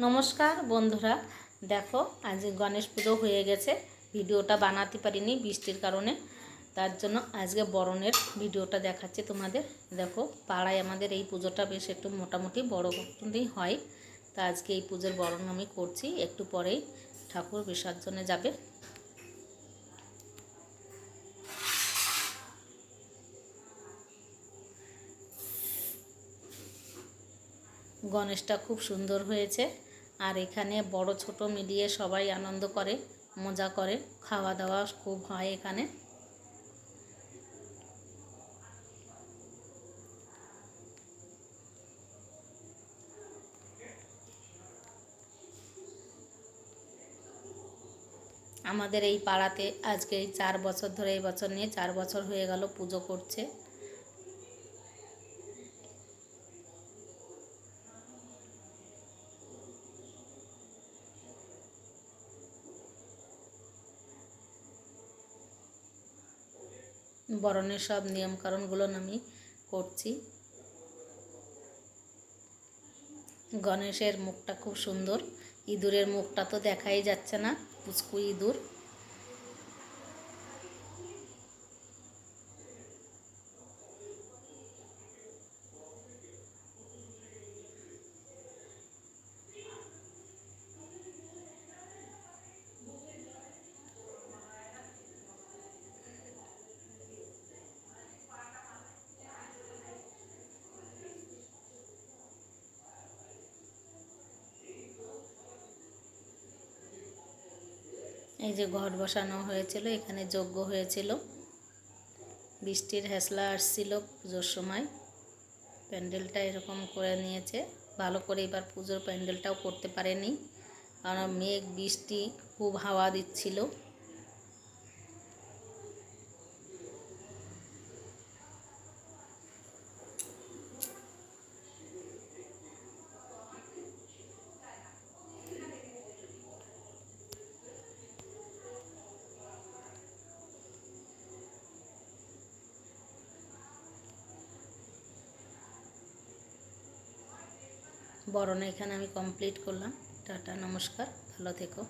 নমস্কার বন্ধুরা। দেখো, আজ গণেশ পুজো হয়ে গেছে। ভিডিওটা বানাতে পারিনি বৃষ্টির কারণে। তার জন্য আজকে বরণের ভিডিওটা দেখাচ্ছি তোমাদের। দেখো, পাড়ায় আমাদের এই পুজোটা বেশ একটু মোটামুটি বড় মতনই হয়। তা আজকে এই পুজোর বরণ আমি করছি। একটু পরেই ঠাকুর বিসর্জনে যাবে। গণেশটা খুব সুন্দর হয়েছে। আর এখানে বড় ছোট মিলিয়ে সবাই আনন্দ করে, মজা করে খাওয়া দাওয়া খুব হয় এখানে। আমাদের এই পাড়াতে আজকে এই চার বছর ধরে, এই বছর নিয়ে চার বছর হয়ে গেল পুজো করছে। বরণের সব নিয়মকরণগুলো আমি করছি। গণেশের মুখটা খুব সুন্দর। ইঁদুরের মুখটা তো দেখাই যাচ্ছে না, পুচকু ইঁদুর। এই যে ঘট বসানো হয়েছিল, এখানে যজ্ঞ হয়েছিল। বৃষ্টির হেসলা আসছিল পুজোর সময়। প্যান্ডেলটা এরকম করে নিয়েছে। ভালো করে এবার পুজোর প্যান্ডেলটাও করতে পারেনি। কারণ মেঘ, বৃষ্টি, খুব হাওয়া দিচ্ছিল। বরণ এখানে আমি কমপ্লিট করলাম। টাটা নমস্কার ভালো থেকো।